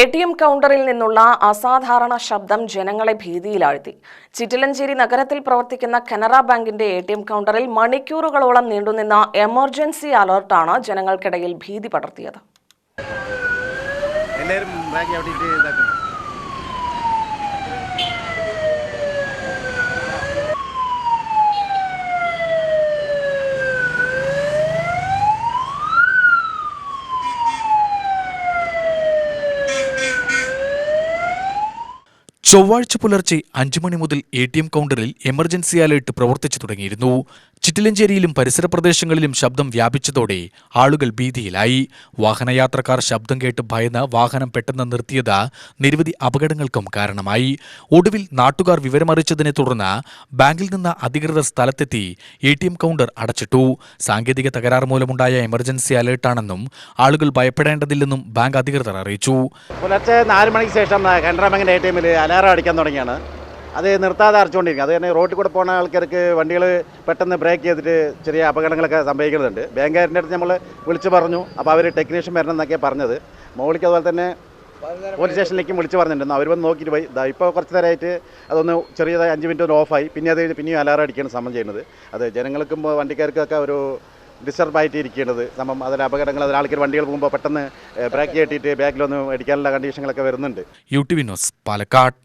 A T M കൗണ്ടറിൽ നിന്നുള്ള അസാധാരണ ശബ്ദം ജനങ്ങളെ ഭീതിയിലാഴ്ത്തി. ചിറ്റിലഞ്ചേരി നഗരത്തിൽ പ്രവർത്തിക്കുന്ന കനറ ബാങ്കിന്റെ എ ടി എം കൗണ്ടറിൽ മണിക്കൂറുകളോളം നീണ്ടുനിന്ന എമർജൻസി അലർട്ടാണ് ജനങ്ങൾക്കിടയിൽ ഭീതി പടർത്തിയത്. എല്ലാവരും ചൊവ്വാഴ്ച പുലർച്ചെ അഞ്ചു മണി മുതൽ എ ടി എം കൗണ്ടറിൽ എമർജൻസി അലേർട്ട് പ്രവർത്തിച്ചു തുടങ്ങിയിരുന്നു. ചിറ്റിലഞ്ചേരിയിലും പരിസര പ്രദേശങ്ങളിലും ശബ്ദം വ്യാപിച്ചതോടെ ആളുകൾ ഭീതിയിലായി. വാഹനയാത്രക്കാർ ശബ്ദം കേട്ട് ഭയന്ന് വാഹനം പെട്ടെന്ന് നിർത്തിയത് നിരവധി അപകടങ്ങൾക്കും കാരണമായി. ഒടുവിൽ നാട്ടുകാർ വിവരമറിയിച്ചതിനെ തുടർന്ന് ബാങ്കിൽ നിന്ന് അധികൃതർ സ്ഥലത്തെത്തി എ ടി എം കൗണ്ടർ അടച്ചിട്ടു. സാങ്കേതിക തകരാർ മൂലമുണ്ടായ എമർജൻസി അലേർട്ടാണെന്നും ആളുകൾ ഭയപ്പെടേണ്ടതില്ലെന്നും ബാങ്ക് അധികൃതർ അറിയിച്ചു. പുലർച്ചെ നാല് മണിക്ക് ശേഷം കാനറ ബാങ്കിന്റെ എ ടി എമ്മിൽ അലാറം അടിക്കാൻ തുടങ്ങിയാണ്. അത് നിർത്താതെ അടച്ചുകൊണ്ടിരിക്കും അത് തന്നെ റോഡിൽ കൂടെ പോകുന്ന ആൾക്കാർക്ക് വണ്ടികൾ പെട്ടെന്ന് ബ്രേക്ക് ചെയ്തിട്ട് ചെറിയ അപകടങ്ങളൊക്കെ സംഭവിക്കുന്നുണ്ട്. ബാങ്കുകാരന്റെ അടുത്ത് നമ്മൾ വിളിച്ച് പറഞ്ഞു. അപ്പോൾ അവർ ടെക്നീഷ്യൻ വരണം എന്നൊക്കെ പറഞ്ഞത്. മോളിക്ക് അതുപോലെ തന്നെ പോലീസ് സ്റ്റേഷനിലേക്കും വിളിച്ച് പറഞ്ഞിട്ടുണ്ടായിരുന്നു അവർ വന്ന് നോക്കിയിട്ട് പോയി. ഇതാ ഇപ്പോൾ കുറച്ച് നേരമായിട്ട് അതൊന്ന് ചെറിയതായി അഞ്ച് മിനിറ്റ് ഒന്ന് ഓഫായി. പിന്നെ അത് പിന്നെയും അലാറം അടിക്കുകയാണ് സമം ചെയ്യുന്നത്. അത് ജനങ്ങൾക്കും വണ്ടിക്കാർക്കൊക്കെ ഒരു ഡിസ്റ്റർബ് ആയിട്ട് ഇരിക്കേണ്ടത് സമം അതിൽ അപകടങ്ങൾ അതിൽ ആൾക്കാർ വണ്ടികൾ പോകുമ്പോൾ പെട്ടെന്ന് ബ്രേക്ക് കെട്ടിയിട്ട് ബാക്കിലൊന്നും അടിക്കാനുള്ള കണ്ടീഷനുകളൊക്കെ വരുന്നുണ്ട്. U T Vinod Palakkad.